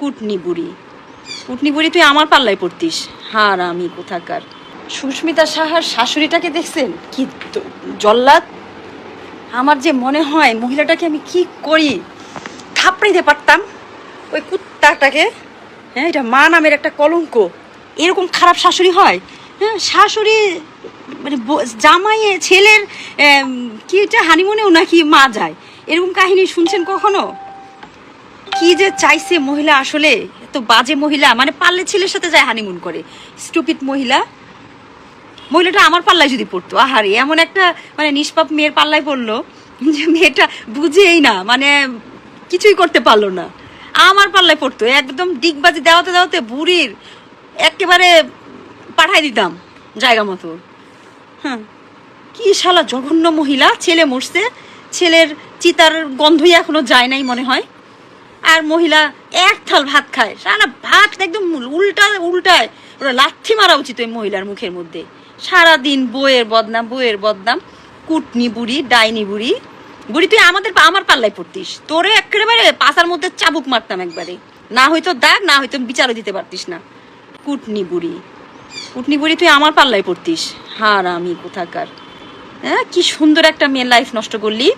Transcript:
কুটনি বুড়ি। কুটনি বুড়ি, তুই আমার পাল্লায় পড়তিস। হার আমি কোথাকার। সুস্মিতা সাহার শাশুড়িটাকে দেখছেন? কি জল্লাদ। আমার যে মনে হয় মহিলাটাকে আমি কি করি? থাপড়ে দিতে পারতাম। ওই কুত্তাটাকে হ্যাঁ এটা মা নামের একটা কলঙ্ক। এরকম খারাপ শাশুড়ি হয়? হ্যাঁ শাশুড়ি মানে জামাইয়ে ছেলের কি এটা, হানিমুনেও নাকি মা যায়? এরকম কাহিনী শুনছেন কখনো? কি যে চাইছে মহিলা আসলে? এত বাজে মহিলা। মানে পারলে ছেলের সাথে যায় হানিমুন করে। স্টুপিড মহিলা। মহিলাটা আমার পাল্লায় যদি পড়তো। আহারে, এমন একটা মানে নিষ্পাপ মেয়ের পাল্লায় পড়ল যে মেয়েটা বুঝেই না মানে কিছুই করতে পারল না। আমার পাল্লায় পড়তো। একদম ডিগবাজি দেওয়াতে দেওয়াতে বুড়ির একেবারে পাঠাই দিতাম, জায়গা মতো। হ্যাঁ কি শালা জঘন্য মহিলা। ছেলে মরছে। ছেলের চিতার গন্ধই এখনও যায় নাই মনে হয়। আর মহিলা এক থাল ভাত খায়। সারা ভাত একদম উল্টা, উল্টায়। ওরা লাথি মারা উচিত ওই মহিলার মুখের মধ্যে। সারা দিন বইয়ের বদনাম বইয়ের বদনাম, কুটনি বুড়ি, ডাইনি বুড়ি। বুড়ি, তুই আমাদের আমার পাল্লায় পড়তিস। তোরে একেবারে পাশার মধ্যে চাবুক মারতাম একবারে। না হয়তো দাগ, না হয়তো বিচারও দিতে পারতিস না। কুটনি বুড়ি। কুটনি বুড়ি, তুই আমার পাল্লায় পড়তিস। হার আমি কোথাকার। হ্যাঁ কি সুন্দর একটা মেয়ের লাইফ নষ্ট করলি।